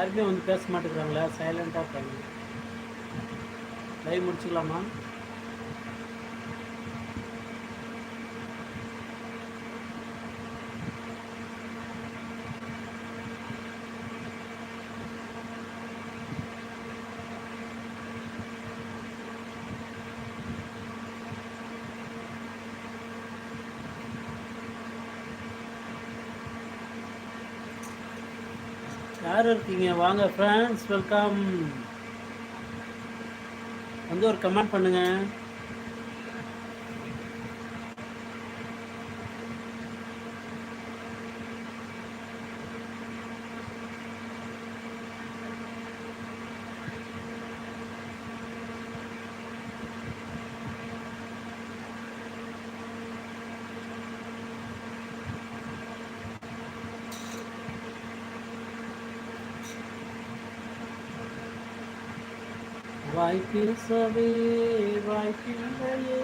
யாருமே வந்து பேச மாட்டேங்கிறாங்களா சைலண்டாக இருக்காங்க. லைவ் முடிச்சுக்கலாமா? யார் இருக்கீங்க? வாங்க ஃப்ரெண்ட்ஸ் வெல்கம் வந்து ஒரு கமெண்ட் பண்ணுங்கள் பண்ணுங்க வாய்ப்பிசவே வாய்ப்பில்லையே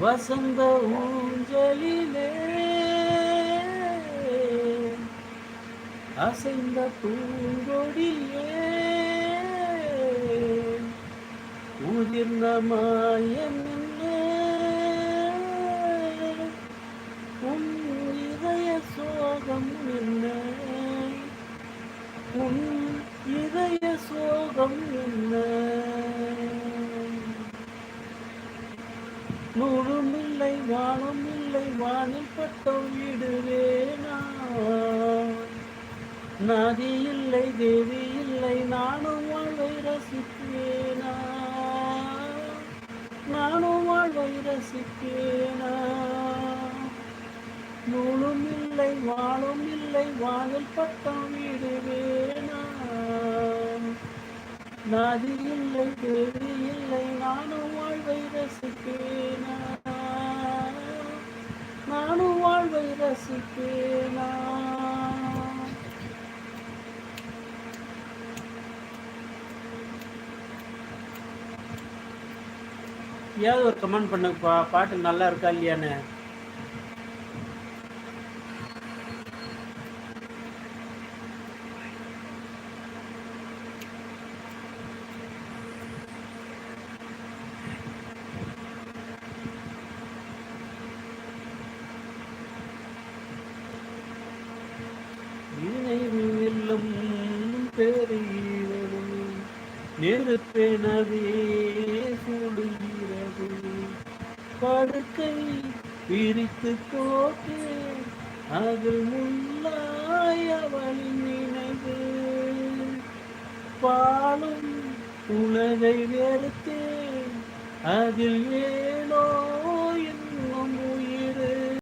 வசந்த ஊஞ்சலிலே அசைந்த பூங்கொடியே உதிர்ந்த மாயம் உன் இதய சோகம் என்ன உன் இதய சோகம் என்ன நூலும் இல்லை வானும் இல்லை வானில் பட்டம் விடுவேனா நதி இல்லை தேவி இல்லை நானும் வாழ்வை ரசிப்பேனா. நானும் வாழ்வை ரசிப்பேனா. நூலும் இல்லை வாழும் இல்லை வானில் பட்டம் விடுவேனா நதி இல்லை தேவி இல்லை நானும் வாழ்வை ரசிப்பேன் நானும் வாழ்வை ரசிப்பேனா ஏதாவது ஒரு கமெண்ட் பண்ணுப்பா பா பாட்டு நல்லா இருக்கா இல்லையான்னு. நினைவில்லும் பெறுகிறது நெருப்பெனவே படுக்கை விரித்து போட்டு அதில் முள்ளாயவளின் நினைவு. பாலும் உலகை வெறுத்தேன் அதில் ஏனோ